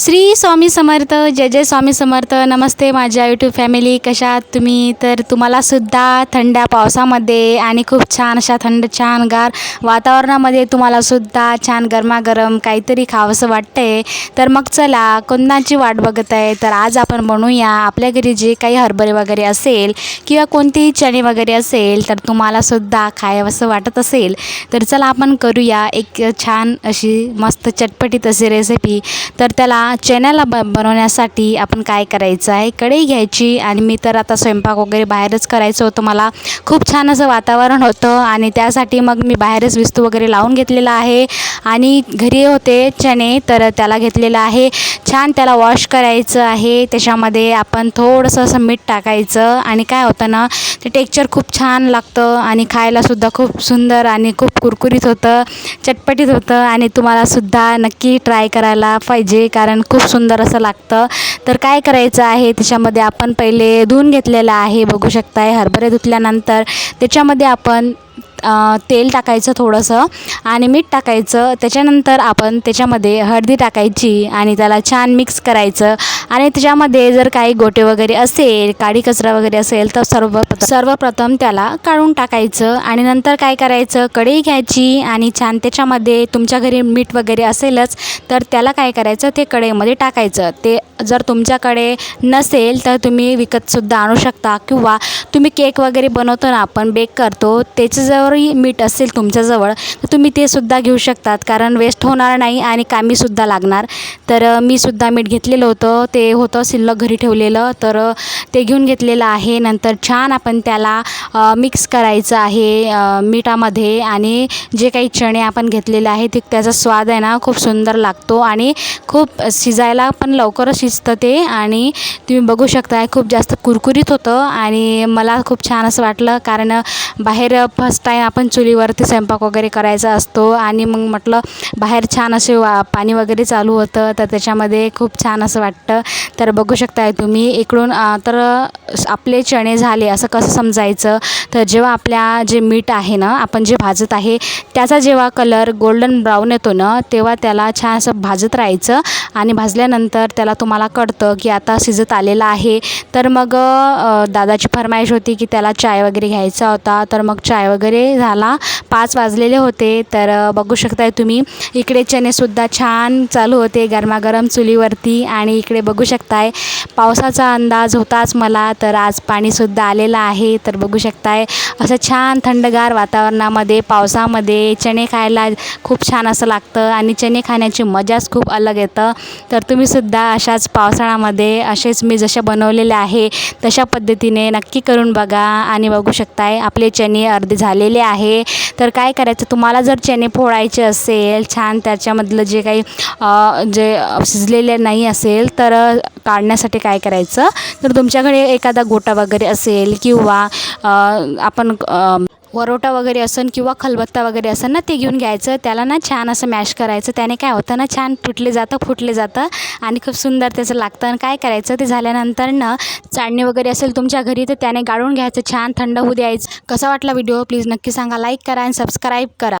श्री स्वामी समर्थ जय जय स्वामी समर्थ नमस्ते माझ्या YouTube family कशा आहात तुम्ही? तर तुम्हालासुद्धा थंड्या पावसामध्ये आणि खूप छान अशा थंड छानगार वातावरणामध्ये तुम्हालासुद्धा छान गरमागरम काहीतरी खावंसं वाटतं आहे तर मग चला कोणाची वाट बघत आहे? तर आज आपण बनवूया आपल्या घरी जे काही हरभरे वगैरे असेल किंवा कोणतीही चणे वगैरे असेल तर तुम्हालासुद्धा खायवंसं वाटत असेल. तर चला आपण करूया एक छान अशी मस्त चटपटीत अशी रेसिपी तर त्याला चण्याला ब बनवण्यासाठी आपण काय करायचं आहे कढई घ्यायची आणि मी तर आता स्वयंपाक वगैरे बाहेरच करायचं होतं मला खूप छान असं वातावरण होतं आणि त्यासाठी मग मी बाहेरच विस्तू वगैरे लावून घेतलेला आहे आणि घरी होते चणे तर त्याला घेतलेलं आहे. छान त्याला वॉश करायचं आहे त्याच्यामध्ये आपण थोडंसं असं मीठ टाकायचं आणि काय होतं ना ते टेक्चर खूप छान लागतं आणि खायलासुद्धा खूप सुंदर आणि खूप कुरकुरीत होतं चटपटीत होतं आणि तुम्हालासुद्धा नक्की ट्राय करायला पाहिजे कारण कारण खूप सुंदर असं लागतं. तर काय करायचं आहे? त्याच्यामध्ये आपण पहिले धुवून घेतलेलं आहे बघू शकताय. हरभरे धुतल्यानंतर त्याच्यामध्ये आपण तेल टाकायचं थोडंसं आणि मीठ टाकायचं. त्याच्यानंतर आपण त्याच्यामध्ये हळदी टाकायची आणि त्याला छान मिक्स करायचं. आणि त्याच्यामध्ये जर काही गोटे वगैरे असेल काडी कचरा वगैरे असेल तर सर्व सर्वप्रथम त्याला काढून टाकायचं. आणि नंतर काय करायचं? कढई घ्यायची आणि छान त्याच्यामध्ये तुमच्या घरी मीठ वगैरे असेलच तर त्याला काय करायचं? ते कढईमध्ये टाकायचं. ते जर तुमच्याकडे नसेल तर तुम्ही विकतसुद्धा आणू शकता. किंवा तुम्ही केक वगैरे बनवतो ना आपण बेक करतो. त्याचं जर जवळही मीठ असेल तुमच्याजवळ तर तुम्ही ते सुद्धा घेऊ शकतात. कारण वेस्ट होणार नाही आणि कामीसुद्धा लागणार. तर मी सुद्धा मीठ घेतलेलं होतं. ते होतं शिल्लक घरी ठेवलेलं. तर ते घेऊन घेतलेलं आहे. नंतर छान आपण त्याला मिक्स करायचं आहे मिठामध्ये. आणि जे काही चणे आपण घेतलेले आहे ते त्याचा स्वाद आहे ना खूप सुंदर लागतो. आणि खूप शिजायला पण लवकरच शिजतं ते. आणि तुम्ही बघू शकता खूप जास्त कुरकुरीत होतं. आणि मला खूप छान असं वाटलं. कारण बाहेर फर्स्ट टाईम आपण चुलीवरती स्वयंपाक वगैरे करायचा असतो आणि मग म्हटलं बाहेर छान असे वा पाणी वगैरे चालू होतं तर त्याच्यामध्ये खूप छान असं वाटतं. तर बघू शकताय तुम्ही इकडून तर आपले चणे झाले असं कसं समजायचं? तर जेव्हा आपल्या जे मीठ आहे ना आपण जे भाजत आहे त्याचा जेव्हा कलर गोल्डन ब्राऊन येतो ना तेव्हा त्याला छान असं भाजत राहायचं आणि भाजल्यानंतर त्याला तुम्हाला कळतं की आता शिजत आलेलं आहे. तर मग दादाची फरमाईश होती की त्याला चाय वगैरे घ्यायचा होता तर मग चाय वगैरे झाला. पाच वाजलेले होते तर बघू शकताय तुम्ही. इकडे चणेसुद्धा छान चालू होते गरमागरम चुलीवरती आणि इकडे बघू शकताय पावसाचा अंदाज होताच मला तर आज पाणीसुद्धा आलेलं आहे. तर बघू शकताय असं छान थंडगार वातावरणामध्ये पावसामध्ये चणे खायला खूप छान असं लागतं आणि चणे खाण्याची मजाच खूप अलग येतं. तर तुम्हीसुद्धा अशाच पावसाळ्यामध्ये असेच मी जशा बनवलेले आहे तशा पद्धतीने नक्की करून बघा आणि बघू शकताय आपले चणे अर्धे झालेले आहे. तर काय करायचं? तुम्हाला जर चणे फोडायचे असेल छान त्याच्यामधलं जे काही जे शिजलेले नाही असेल तर काढण्यासाठी काय करायचं? तर तुमच्याकडे एखादा गोटा वगैरे असेल किंवा आपण वरोटा वगैरे असेल किंवा खलबत्ता वगैरे असेल ना ते घेऊन घ्यायचं. त्याला ना छान असं मॅश करायचं. त्याने काय होतं ना छान तुटले जातं फुटले जातं. आणि खूप सुंदर त्याचं लागतं. आणि काय करायचं ते झाल्यानंतर ना चाळणी वगैरे असेल तुमच्या घरी तर त्याने गाळून घ्यायचं. छान थंड होऊ द्यायचं. कसा वाटला व्हिडिओ? प्लीज नक्की सांगा. लाईक करा आणि सबस्क्राईब करा.